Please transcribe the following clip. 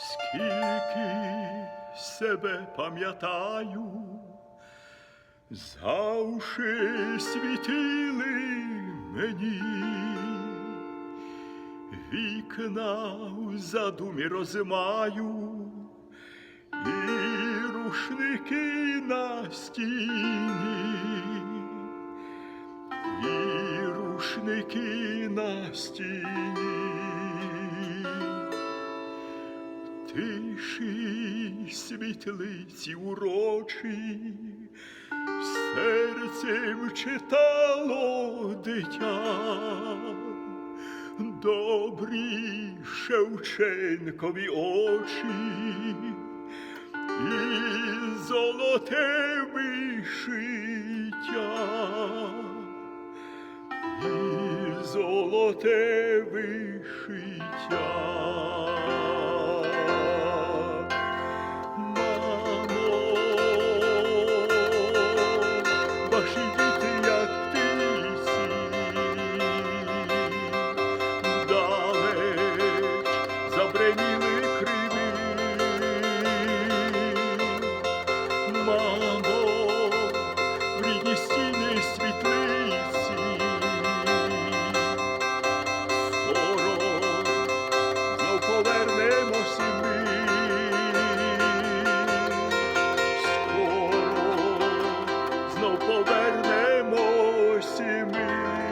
скільки себе пам'ятаю, завжди світили мені. Вікна в задумі розмаю, і рушники на стіні, і рушники на стіні. Тиші світлиці урочі, серцем читало дитя, добрі Шевченкові очі, і золоте вишиття, і золоте вишиття. повернемось ми.